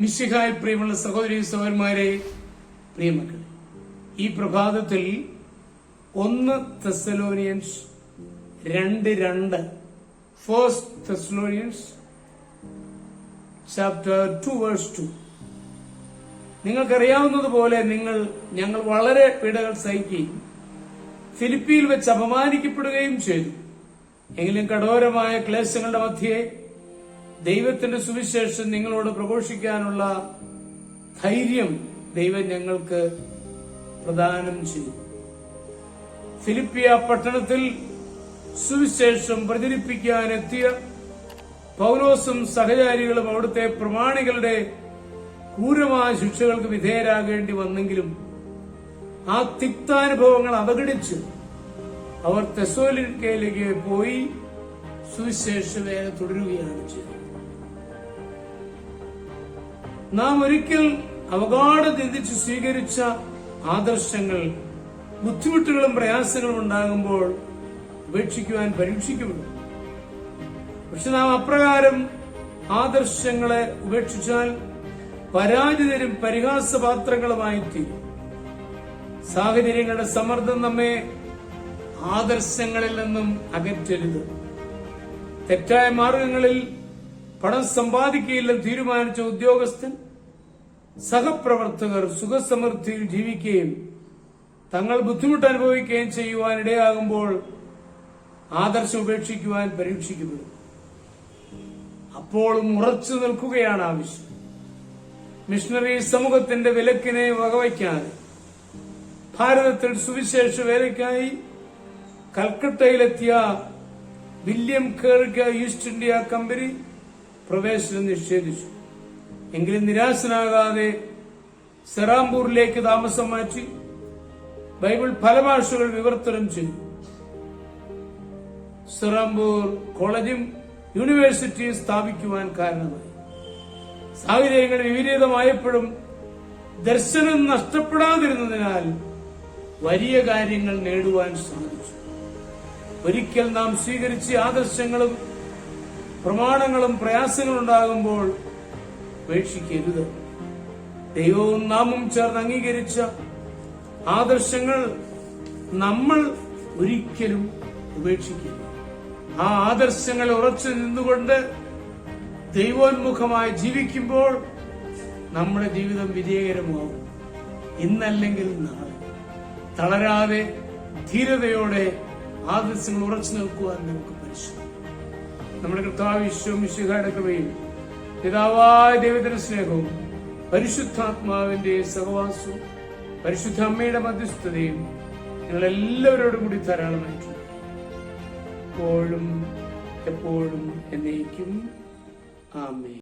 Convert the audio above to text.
മിശിഹായി പ്രിയമുള്ള സഹോദരി സഹോദരന്മാരെ പ്രിയമക്കളെ ഈ പ്രഭാതത്തിൽ ഒന്ന് തെസലോനിയൻസ് രണ്ട് രണ്ട്. First Thessalonians chapter two verse two നിങ്ങൾക്കറിയാവുന്നതുപോലെ നിങ്ങൾ ഞങ്ങൾ വളരെ പീഡകൾ സഹിക്കുകയും ഫിലിപ്പിയിൽ വെച്ച് അപമാനിക്കപ്പെടുകയും ചെയ്തു. എങ്കിലും കഠോരമായ ക്ലേശങ്ങളുടെ മധ്യേ ദൈവത്തിന്റെ സുവിശേഷം നിങ്ങളോട് പ്രഘോഷിക്കാനുള്ള ധൈര്യം ദൈവം ഞങ്ങൾക്ക് പ്രദാനം ചെയ്തു ഫിലിപ്പിയ പട്ടണത്തിൽ സുവിശേഷം പ്രചരിപ്പിക്കാനെത്തിയ പൗലോസും സഹചാരികളും അവിടുത്തെ പ്രമാണികളുടെ ക്രൂരമായ ശിക്ഷകൾക്ക് വിധേയരാകേണ്ടി വന്നെങ്കിലും ആ തിക്താനുഭവങ്ങൾ അവഗണിച്ച് അവർ തെസോലിക്കയിലേക്ക് പോയി സുവിശേഷ വേല തുടരുകയാണ് ചെയ്തത്. നാം ഒരിക്കൽ അവഗാഢ ചിന്തിച്ച് സ്വീകരിച്ച ആദർശങ്ങൾ ബുദ്ധിമുട്ടുകളും പ്രയാസങ്ങളും ഉണ്ടാകുമ്പോൾ ഉപേക്ഷിക്കുവാൻ പരീക്ഷിക്കുന്നു പക്ഷെ നാം അപ്രകാരം ആദർശങ്ങളെ ഉപേക്ഷിച്ചാൽ പരാജിതരും പരിഹാസപാത്രങ്ങളുമായി തീരും. സാഹചര്യങ്ങളുടെ സമ്മർദ്ദം നമ്മെ ആദർശങ്ങളിൽ നിന്നും അകറ്റരുത്. തെറ്റായ മാർഗങ്ങളിൽ പണം സമ്പാദിക്കുകയില്ലെന്ന് തീരുമാനിച്ച ഉദ്യോഗസ്ഥൻ സഹപ്രവർത്തകർ സുഖസമൃദ്ധിയിൽ ജീവിക്കുകയും തങ്ങൾ ബുദ്ധിമുട്ട് അനുഭവിക്കുകയും ചെയ്യുവാൻ ഇടയാകുമ്പോൾ ആദർശം ഉപേക്ഷിക്കുവാൻ പരീക്ഷിക്കപ്പെടും. അപ്പോഴും ഉറച്ചു നിൽക്കുകയാണ് ആവശ്യം മിഷണറി സമൂഹത്തിന്റെ വിലക്കിനെ വകവയ്ക്കാതെ ഭാരതത്തിൽ സുവിശേഷ വേലയ്ക്കായി കൽക്കട്ടയിലെത്തിയ വില്യം കേറിക്ക ഈസ്റ്റ് ഇന്ത്യ കമ്പനി പ്രവേശനം നിഷേധിച്ചു. എങ്കിലും നിരാശനാകാതെ സെറാംപൂരിലേക്ക് താമസം മാറ്റി ബൈബിൾ പല വിവർത്തനം ചെയ്തു. സെറാംപൂർ കോളേജും യൂണിവേഴ്സിറ്റിയും സ്ഥാപിക്കുവാൻ കാരണമായി. സാഹചര്യങ്ങൾ വിപരീതമായപ്പോഴും ദർശനം നഷ്ടപ്പെടാതിരുന്നതിനാൽ വലിയ കാര്യങ്ങൾ നേടുവാൻ സാധിച്ചു. ഒരിക്കൽ നാം സ്വീകരിച്ച ആദർശങ്ങളും പ്രമാണങ്ങളും പ്രയാസങ്ങളും ഉണ്ടാകുമ്പോൾ ഉപേക്ഷിക്കരുത്. ദൈവവും നാമും ചേർന്ന് അംഗീകരിച്ച ആദർശങ്ങൾ നമ്മൾ ഒരിക്കലും ഉപേക്ഷിക്കരുത്. ആ ആദർശങ്ങൾ ഉറച്ചു നിന്നുകൊണ്ട് ദൈവോന്മുഖമായി ജീവിക്കുമ്പോൾ നമ്മുടെ ജീവിതം വിജയകരമാവും. ഇന്നല്ലെങ്കിൽ നാളെ. തളരാതെ ധീരതയോടെ ആദർശങ്ങൾ ഉറച്ചു നിൽക്കുവാൻ നമുക്ക് പരിശ്രമിക്കാം. നമ്മുടെ കർത്താവ് വിശ്വമിശുഖയുടെ കൃപയും പിതാവായ ദൈവത്തിന്റെ സ്നേഹവും പരിശുദ്ധാത്മാവിന്റെ സഹവാസവും പരിശുദ്ധ അമ്മയുടെ മധ്യസ്ഥതയും എല്ലാവരോടും കൂടി ധാരാളമായിട്ടു എപ്പോഴും എപ്പോഴും എന്നേക്കും. ആമേ